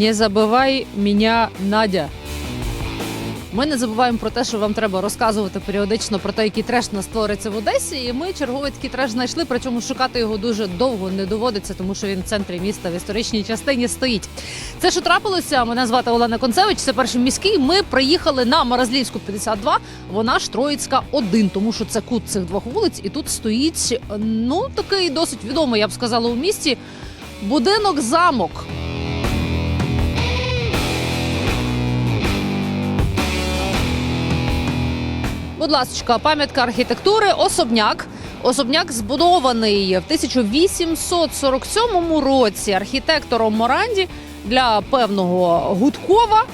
Не забивай мене, Надя. Ми не забуваємо про те, що вам треба розказувати періодично про те, який треш нас твориться в Одесі. І ми черговий такий треш знайшли. Причому шукати його дуже довго не доводиться, тому що він в центрі міста в історичній частині стоїть. Це що трапилося? Мене звати Олена Концевич. Це перший міський. Ми приїхали на Маразлівську 52. Вона ж Троїцька 1, тому що це кут цих двох вулиць, і тут стоїть ну такий досить відомий, я б сказала, у місті будинок замок. Будь ласка, пам'ятка архітектури, особняк. Особняк збудований в 1847 році архітектором Моранді для певного Гудкова.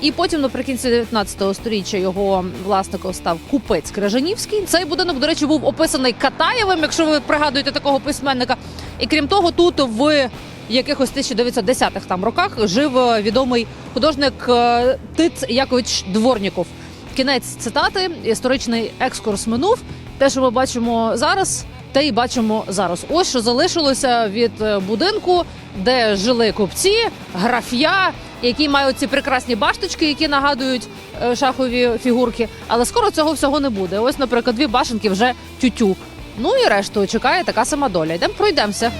І потім наприкінці 19 століття його власником став купець Кражанівський. Цей будинок, до речі, був описаний Катаєвим, якщо ви пригадуєте такого письменника. І крім того, тут в якихось 1910-х там роках жив е, відомий художник е, Тиц Якович Дворніков. Кінець цитати, історичний екскурс минув. Те, що ми бачимо зараз, те і бачимо зараз. Ось що залишилося від е, будинку, де жили купці, граф'я, які мають ці прекрасні башточки, які нагадують е, шахові фігурки. Але скоро цього всього не буде. Ось, наприклад, дві башенки вже тютю. Ну і решту чекає така сама доля. Йдемо пройдемося.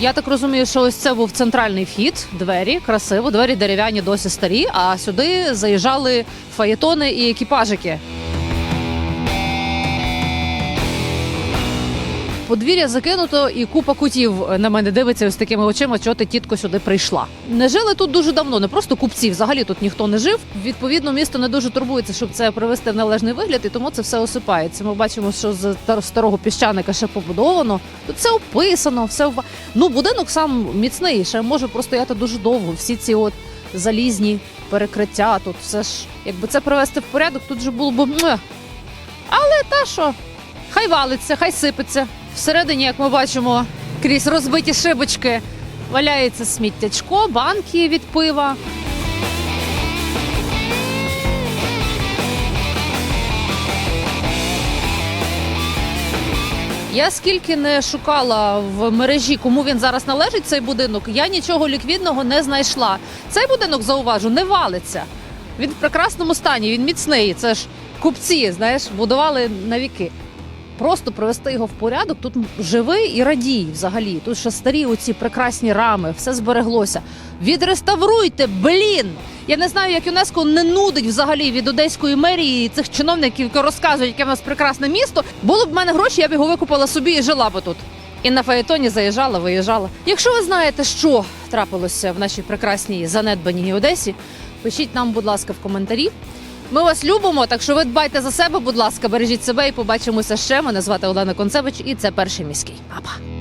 Я так розумію, що ось це був центральний вхід, двері, красиво, двері дерев'яні досі старі, а сюди заїжджали фаєтони і екіпажики. Подвір'я закинуто і купа кутів на мене дивиться ось такими очима, що ти тітко сюди прийшла. Не жили тут дуже давно, не просто купці. Взагалі тут ніхто не жив. Відповідно, місто не дуже турбується, щоб це привести в належний вигляд, і тому це все осипається. Ми бачимо, що з тар- старого піщаника ще побудовано. Тут все описано, все ну будинок сам міцний, ще може простояти дуже довго. Всі ці от залізні перекриття. Тут все ж, якби це привести в порядок, тут же було б. Але та що, хай валиться, хай сипеться. Всередині, як ми бачимо, крізь розбиті шибочки валяється сміттячко, банки від пива. Я скільки не шукала в мережі, кому він зараз належить, цей будинок, я нічого ліквідного не знайшла. Цей будинок, зауважу, не валиться. Він в прекрасному стані, він міцний. Це ж купці, знаєш, будували на віки. Просто привести його в порядок. Тут живий і радій взагалі. Тут ще старі оці прекрасні рами, все збереглося. Відреставруйте, блін! Я не знаю, як ЮНЕСКО не нудить взагалі від одеської мерії і цих чиновників, які розказують, яке в нас прекрасне місто. Було б в мене гроші, я б його викупила собі і жила би тут. І на фаєтоні заїжджала, виїжджала. Якщо ви знаєте, що трапилося в нашій прекрасній занедбаній Одесі, пишіть нам, будь ласка, в коментарі. Ми вас любимо, так що ви дбайте за себе, будь ласка, бережіть себе і побачимося ще. Мене звати Олена Концевич, і це перший міський. Па-па.